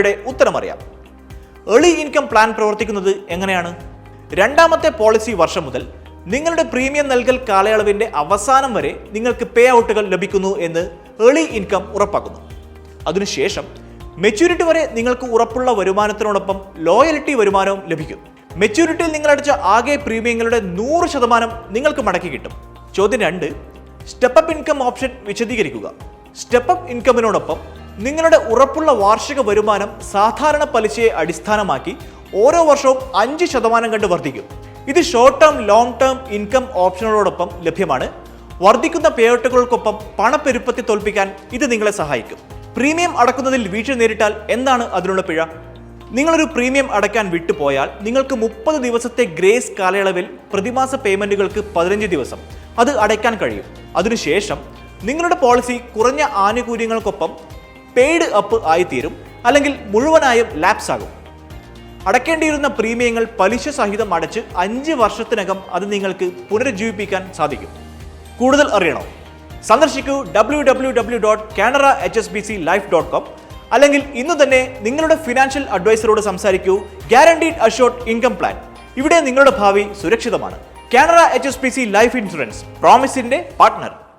ഇവിടെ ഉത്തരം അറിയാം ഏർലി ഇൻകം പ്ലാൻ പ്രവർത്തിക്കുന്നത് എങ്ങനെയാണ്? രണ്ടാമത്തെ പോളിസി വർഷം മുതൽ നിങ്ങളുടെ പ്രീമിയം നൽകൽ കാലയളവിന്റെ അവസാനം വരെ നിങ്ങൾക്ക് പേ ഔട്ടുകൾ ലഭിക്കുന്നു എന്ന് ഏർലി ഇൻകം ഉറപ്പാക്കുന്നു. അതിനുശേഷം മെച്യൂരിറ്റി വരെ നിങ്ങൾക്ക് ഉറപ്പുള്ള വരുമാനത്തിനോടൊപ്പം ലോയലിറ്റി വരുമാനവും ലഭിക്കും. മെച്യൂരിറ്റിയിൽ നിങ്ങൾ അടിച്ച ആകെ പ്രീമിയങ്ങളുടെ നൂറ് ശതമാനം നിങ്ങൾക്ക് മടക്കി കിട്ടും. ചോദ്യം രണ്ട് സ്റ്റെപ്പ് അപ്പ് ഇൻകം ഓപ്ഷൻ വിശദീകരിക്കുക. സ്റ്റെപ്പ് അപ്പ് ഇൻകമിനോടൊപ്പം നിങ്ങളുടെ ഉറപ്പുള്ള വാർഷിക വരുമാനം സാധാരണ പലിശയെ അടിസ്ഥാനമാക്കി ഓരോ വർഷവും അഞ്ച് ശതമാനം കണ്ട് വർദ്ധിക്കും. ഇത് short term long term income ഓപ്ഷനുകളോടൊപ്പം ലഭ്യമാണ്. വർദ്ധിക്കുന്ന പേഔട്ടുകൾക്കൊപ്പം പണപ്പെരുപ്പത്തെ തോൽപ്പിക്കാൻ ഇത് നിങ്ങളെ സഹായിക്കും. പ്രീമിയം അടക്കുന്നതിൽ വീഴ്ച നേരിട്ടാൽ എന്താണ് അതിനുള്ള പിഴ? നിങ്ങളൊരു പ്രീമിയം അടയ്ക്കാൻ വിട്ടുപോയാൽ നിങ്ങൾക്ക് മുപ്പത് ദിവസത്തെ ഗ്രേസ് കാലയളവിൽ പ്രതിമാസ പേയ്മെന്റുകൾക്ക് പതിനഞ്ച് ദിവസം. അത് അടയ്ക്കാൻ കഴിയും. അതിനുശേഷം നിങ്ങളുടെ പോളിസി കുറഞ്ഞ ആനുകൂല്യങ്ങൾക്കൊപ്പം പെയ്ഡ് അപ്പ് ആയിത്തീരും അല്ലെങ്കിൽ മുഴുവനായും ലാപ്സ് ആകും. അടയ്ക്കേണ്ടിയിരുന്ന പ്രീമിയങ്ങൾ പലിശ സഹിതം അടച്ച് അഞ്ച് വർഷത്തിനകം അത് നിങ്ങൾക്ക് പുനരുജ്ജീവിപ്പിക്കാൻ സാധിക്കും. കൂടുതൽ അറിയണോ? സന്ദർശിക്കൂ W W W dot Canara H S B C life dot com അല്ലെങ്കിൽ ഇന്ന് തന്നെ നിങ്ങളുടെ ഫിനാൻഷ്യൽ അഡ്വൈസറോട് സംസാരിക്കൂ ഗ്യാരണ്ടീഡ് അഷോർട്ട് ഇൻകം പ്ലാൻ ഇവിടെ നിങ്ങളുടെ ഭാവി സുരക്ഷിതമാണ്. Canara H S B C life insurance പ്രോമിസിന്റെ partner